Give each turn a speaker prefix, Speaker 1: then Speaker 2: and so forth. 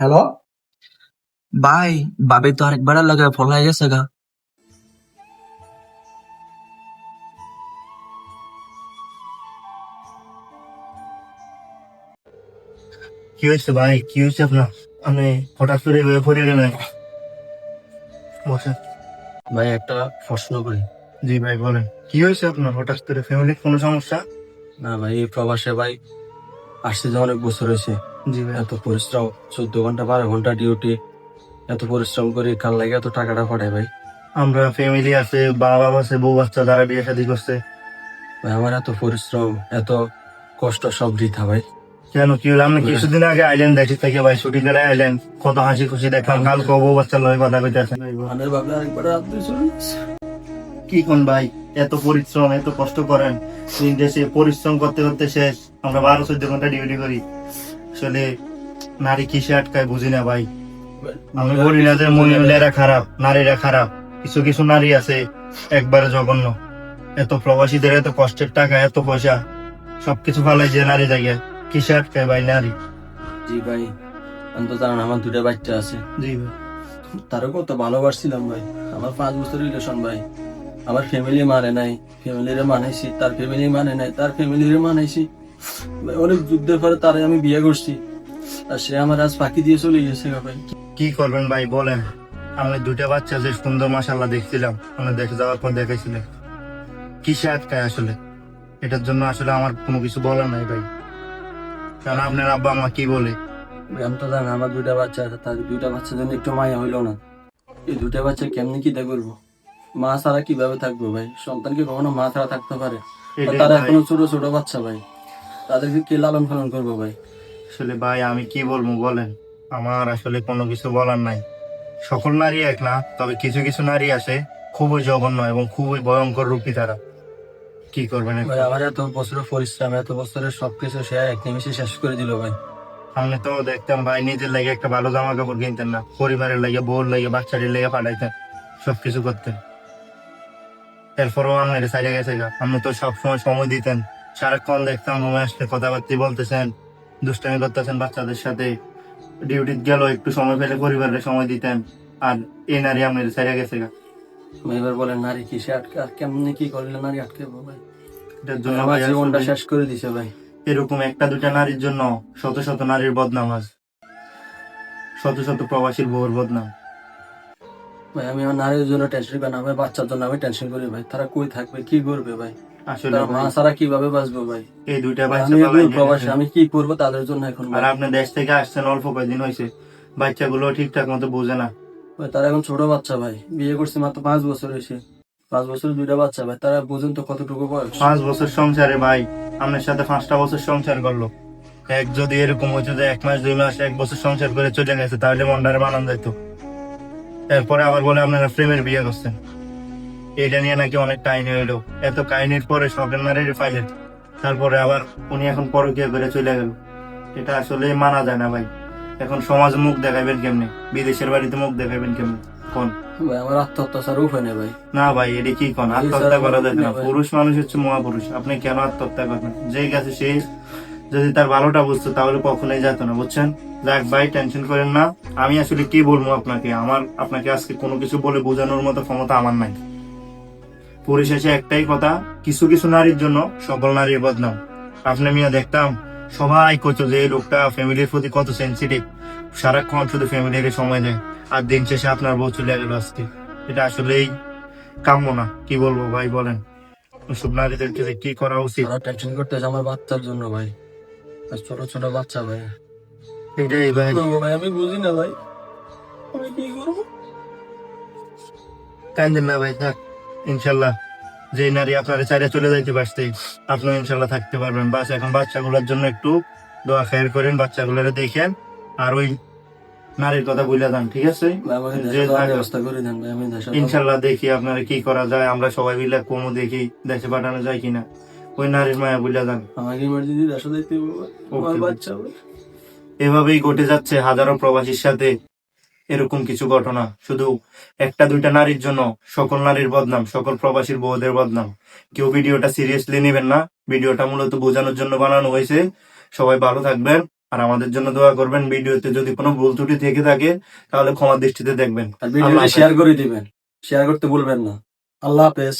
Speaker 1: Hello
Speaker 2: ভাই বাবে তো আরেকবার লাগে ফোন হয়ে গেছে গা।
Speaker 3: কি হয়েছে ভাই? কি হয়েছে আপনার? আমি হঠাৎ করে এভাবে পড়ে গেলেন বসেন।
Speaker 2: ভাই একটা প্রশ্ন করি।
Speaker 3: জি ভাই বলেন। কি হয়েছে আপনার? হঠাৎ করে ফ্যামিলির কোনো সমস্যা?
Speaker 2: না ভাই প্রবাসে ভাই আসছে যে অনেক বছর হয়েছে।
Speaker 3: জি ভাই।
Speaker 2: এত পরিশ্রম চোদ্দ ঘণ্টা বারো ঘণ্টা ডিউটি এত পরিশ্রম করে কাল লাগে এত টাকাটা পাঠায় ভাই?
Speaker 3: আমরা ফ্যামিলি আছে বাবা আছে বউ বাচ্চা যারা বিয়ে শাদী করছে।
Speaker 2: ভাই আমার এত পরিশ্রম এত কষ্ট সব বৃথা ভাই।
Speaker 3: কেন কি হলো? আপনি কিছুদিন আগে আইলেন দেখি থেকে ভাই ছুটি করে আইলেন কত হাসি খুশি দেখলাম কাল কবো বাচ্চা লয় কথা
Speaker 2: চলে গেছে।
Speaker 3: কি কোন ভাই? এত পরিশ্রম এত কষ্ট করেন। দেশে পরিশ্রম করতে করতে শেষ। আমরা বারো চোদ্দ ঘণ্টা ডিউটি করি। আসলে নারী কিসে আটকায় বুঝি না ভাই। আমি বলি না যে মহিলারা খারাপ নারীরা খারাপ। কিছু কিছু নারী আছে একবারে জঘন্য। এত প্রবাসীদের এত কষ্টের টাকা এত পয়সা সবকিছু ফালাই যে নারী জায়গায় কিসে আটকায় ভাই নারী?
Speaker 2: জি ভাই আমি তো জানেন আমার দুটা বাচ্চা আছে।
Speaker 3: জি ভাই।
Speaker 2: তারও কত ভালোবাসছিলাম ভাই। আমার পাঁচ বছর রিলেশন ভাই। আমার ফ্যামিলি মানে নাই ফ্যামিলিরে মানাইছি তার ফ্যামিলি মানে নাই তার ফ্যামিলিরে মানাইছি। অনেক যুদ্ধের পরে তারে আমি বিয়ে করছি। আর সে আমার আজ ফাঁকি দিয়ে চলে গেছে ভাই
Speaker 3: কি করবেন ভাই বলেন। আমি দুটা বাচ্চা যে সুন্দর মাসাল্লাহ দেখছিলাম। আমি দেখে যাওয়ার পর দেখাইছিলেন। কিসে আটকায় আসলে? এটার জন্য আসলে আমার কোনো কিছু বলার নাই ভাই। কারণ আপনার আব্বা আমা কি বলে?
Speaker 2: আমি তো জানি আমার দুটা বাচ্চা আছে তার দুটা বাচ্চার জন্য একটু মায়া হইল না। এই দুটা বাচ্চা কেমনি কি করব? মা ছাড়া কীভাবে থাকব ভাই? সন্তান কি কখনো মা ছাড়া থাকতে পারে? তারা এখনও ছোট ছোট বাচ্চা ভাই। তাদেরকে কে লালন পালন করব ভাই?
Speaker 3: আসলে ভাই আমি কি বলব বলেন? আমার আসলে কোনো কিছু বলার নাই। সকল নারী এক না তবে কিছু কিছু নারী আছে খুবই জঘন্য এবং খুবই ভয়ঙ্কর রূপী তারা। কি করবেন
Speaker 2: ভাই আমার এত বছরের পরিশ্রম এত বছরের সবকিছু সে এক নিমিষে শেষ করে দিল ভাই।
Speaker 3: সামনে তো দেখতাম ভাই নিজের লাগে একটা ভালো জামা কাপড় কিনতেন না। পরিবারের লাগে বউর লাগে বাচ্চাদের লাগে পাঠাইতেন সবকিছু করতেন। এরপরও আপনার সাইডে গেছে আপনি তো সবসময় সময় দিতেন। সারাক্ষণ দেখতাম রুমে আসতে কথাবার্তি বলতেছেন দুষ্টামি করতেছেন বাচ্চাদের সাথে। ডিউটি গেল একটু সময় পেলে পরিবারের সময় দিতেন। আর এই নারী আপনার সাইডে গেছে গা।
Speaker 2: ভাই, এবার বলেন নারী কি সে আটকে কেমনি কি করলে নারী আটকে ভাই?
Speaker 3: এটার জন্য
Speaker 2: আমার
Speaker 3: ভাই
Speaker 2: জীবনটা শেষ করে দিছে ভাই।
Speaker 3: এরকম একটা দুটা নারীর জন্য শত শত নারীর বদনাম আছে শত শত প্রবাসীর বউর বদনাম।
Speaker 2: ভাই আমি আমার নারীর জন্য টেনশন করি না আমার বাচ্চার জন্য আমি টেনশন করি ভাই। তারা কই থাকবে কি করবে ভাই?
Speaker 3: আসলে
Speaker 2: মা ছাড়া কীভাবে বাঁচবো ভাই?
Speaker 3: এই দুইটা বাচ্চা
Speaker 2: আমি
Speaker 3: পালাই
Speaker 2: এখন প্রবাসী আমি কি করব তাদের জন্য এখন
Speaker 3: আর আপনি দেশ থেকে আসছেন অল্প কয়েকদিন হয়েছে বাচ্চাগুলো ঠিকঠাক মতো বোঝে না।
Speaker 2: তারা এখন ছোট বাচ্চা ভাই। বিয়ে করছে মাত্র পাঁচ বছর হয়েছে পাঁচ বছর দুইটা বাচ্চা ভাই তারা বুঝুন তো কতটুকু বয়স।
Speaker 3: পাঁচ বছর সংসারে ভাই আপনার সাথে পাঁচটা বছর সংসার করল। এক যদি এরকম যে এক মাস দুই মাস এক বছর সংসার করে চলে গেছে তাহলে মন্ডারে বানান যাইত এরপরে আবার বলে আপনারা প্রেমের বিয়ে করছেন। এটা নিয়ে নাকি অনেক কাহিনী হইল। এত কাহিনীর পরে শখের নারীর ফাইলেন তারপরে আবার উনি এখন পরকিয়া করে চলে গেল। এটা আসলে মানা যায় না ভাই। এখন সমাজ মুখ দেখাবেন কেমনে? বিদেশের বাড়িতে মুখ দেখাবেন কেমনে? কোন?
Speaker 2: ভাই আমার আত্মহত্যা উপায় নেই ভাই।
Speaker 3: না ভাই এটা কি কোন? আত্মহত্যা করা যায় না।
Speaker 2: না
Speaker 3: পুরুষ মানুষ হচ্ছে মহাপুরুষ। আপনি কেন আত্মহত্যা করবেন? যে গেছে সেই যদি তার ভালোটা বুঝতো তাহলে কখনোই যেত না বুঝছেন? যাক ভাই টেনশন করেন না। আমি আসলে কি বলব আপনাকে? আমার আপনাকে আজকে কোনো কিছু বলে বোঝানোর মতো ক্ষমতা আমার নাই। পরিশেষে একটাই কথা কিছু কিছু নারীর জন্য সকল নারীর বদনাম। আপনি মিয়া দেখতাম সবাই কইতো যে লোকটা ফ্যামিলির প্রতি কত সেন্সিটিভ সারাক্ষণ শুধু ফ্যামিলির সময় দেয় আর দিন শেষে আপনার বউ চলে গেল আজকে। এটা আসলেই কাম্য না কি বলব ভাই বলেন। ওসব নারীদেরকে কি করা উচিত?
Speaker 2: টেনশন করতেছে আমার বাচ্চার জন্য ভাই আর ছোট ছোট বাচ্চা ভাই।
Speaker 3: এটাই ভাই।
Speaker 2: ভাই? আমি বুঝি না ভাই। আমি কি করব?
Speaker 3: কান্দেন না ভাই থাক। ইনশাল্লাহ যে নারী আপনার চাইলে চলে যাইতে পারছে আপনিও ইনশাল্লাহ থাকতে পারবেন। বাস এখন বাচ্চাগুলোর জন্য একটু দোয়া খায়ের করেন বাচ্চাগুলোরে দেখেন আর ওই নারীর কথা বুঝলে যান ঠিক আছে?
Speaker 2: দেন
Speaker 3: ইনশাল্লাহ দেখি আপনারা কি করা যায় আমরা সবাই মিলে কমু দেখি দেশে পাঠানো যায় কিনা। ওই নারীর মায়া যান
Speaker 2: আমাকে ইমার্জেন্সি বাচ্চা ভাই
Speaker 3: এভাবেই ঘটে যাচ্ছে হাজারো প্রবাসীর সাথে। এরকম কিছু ঘটনা। শুধু একটা দুইটা নারীর জন্য সকল নারীর বদনাম সকল প্রবাসীর বউদের বদনাম। কেউ ভিডিওটা সিরিয়াসলি নেবেন না। ভিডিওটা মূলত বোঝানোর জন্য বানানো হয়েছে। সবাই ভালো থাকবেন আর আমাদের জন্য দোয়া করবেন। ভিডিওতে যদি কোনো ভুল ত্রুটি থেকে থাকে তাহলে ক্ষমা দৃষ্টিতে দেখবেন।
Speaker 2: আর ভিডিওটা শেয়ার করে দিবেন। শেয়ার করতে ভুলবেন না। আল্লাহ হাফেজ।